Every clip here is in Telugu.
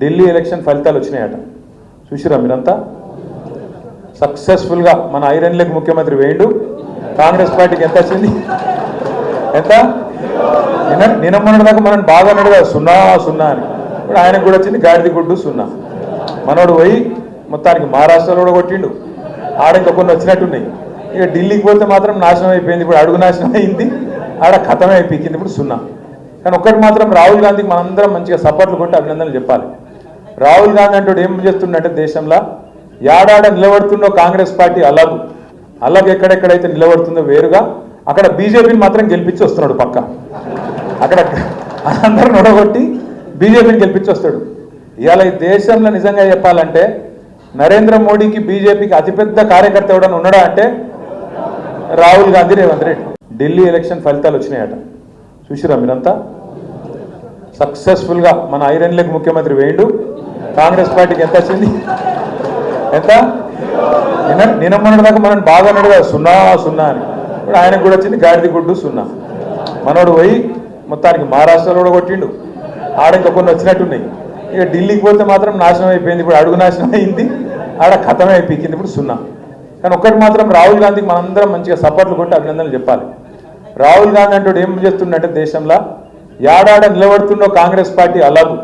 ఢిల్లీ ఎలక్షన్ ఫలితాలు వచ్చినాయట. చూసిరా మీరంతా? సక్సెస్ఫుల్గా మన ఐరన్ లెగ్ ముఖ్యమంత్రి వేయండు. కాంగ్రెస్ పార్టీకి ఎంత వచ్చింది? ఎంత? నిన్న నిన్న దాకా మనం బాగా అన్నాడు కదా సున్నా సున్నా అని. ఇప్పుడు ఆయనకు కూడా వచ్చింది గాడిది గుడ్డు సున్నా. మనోడు పోయి మొత్తానికి మహారాష్ట్రలో కూడా కొట్టిండు. ఆడ ఇంకా కొన్ని వచ్చినట్టున్నాయి. ఇక ఢిల్లీకి పోతే మాత్రం నాశనం అయిపోయింది. ఇప్పుడు అడుగు నాశనం అయింది. ఆడ కథమే అయిపోయింది. ఇప్పుడు సున్నా. కానీ ఒక్కటి మాత్రం రాహుల్ గాంధీకి మనందరం మంచిగా సపోర్ట్లు కొట్టి అభినందనలు చెప్పాలి. రాహుల్ గాంధీ అంటూ ఏం చేస్తుండంటే దేశంలో ఏడాడ నిలబడుతుందో కాంగ్రెస్ పార్టీ అలాగు. అలాగే ఎక్కడెక్కడైతే నిలబడుతుందో వేరుగా అక్కడ బీజేపీని మాత్రం గెలిపించి వస్తున్నాడు పక్క. అక్కడ అందరూ నొడగొట్టి బీజేపీని గెలిపించి వస్తాడు. ఇవాళ ఈ దేశంలో నిజంగా చెప్పాలంటే నరేంద్ర మోడీకి బీజేపీకి అతిపెద్ద కార్యకర్త ఎవడన్నా ఉన్నాడా అంటే రాహుల్ గాంధీ రేవంత్ రెడ్డి. ఢిల్లీ ఎలక్షన్ ఫలితాలు వచ్చినాయట. చూసిరా మీరంతా? సక్సెస్ఫుల్గా మన ఐరన్ లెగ్ ముఖ్యమంత్రి వేయండు. కాంగ్రెస్ పార్టీకి ఎంత వచ్చింది? ఎంత? నిన్న నిన్న దాకా మనం బాగా అన్నాడు కదా సున్నా సున్నా అని. ఇప్పుడు ఆయనకు కూడా వచ్చింది గాడిది గుడ్డు సున్నా. మనోడు పోయి మొత్తానికి మహారాష్ట్రలో కూడా కొట్టిండు. ఆడ ఇంకా కొన్ని వచ్చినట్టున్నాయి. ఇక ఢిల్లీకి పోతే మాత్రం నాశనం అయిపోయింది. ఇప్పుడు అడుగు నాశనం అయింది. ఆడ కథమే అయిపోయింది. ఇప్పుడు సున్నా. కానీ ఒక్కటి మాత్రం రాహుల్ గాంధీకి మనందరం మంచిగా సపోర్ట్లు కొట్టి అభినందనలు చెప్పాలి. రాహుల్ గాంధీ అంటూ ఏం చేస్తుండంటే దేశంలో ఏడాడ నిలబడుతుండో కాంగ్రెస్ పార్టీ అలాగు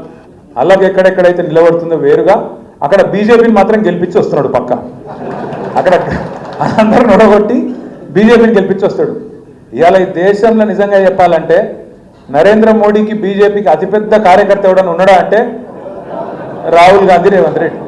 అలాగే ఎక్కడెక్కడైతే నిలబడుతుందో వేరుగా అక్కడ బీజేపీని మాత్రం గెలిపించి వస్తున్నాడు పక్క. అక్కడ అందరూ నొడగొట్టి బీజేపీని గెలిపించి వస్తాడు. ఇవాళ ఈ దేశంలో నిజంగా చెప్పాలంటే నరేంద్ర మోడీకి బీజేపీకి అతిపెద్ద కార్యకర్త ఎవడన్నా ఉన్నాడా అంటే రాహుల్ గాంధీ రేవంత్ రెడ్డి.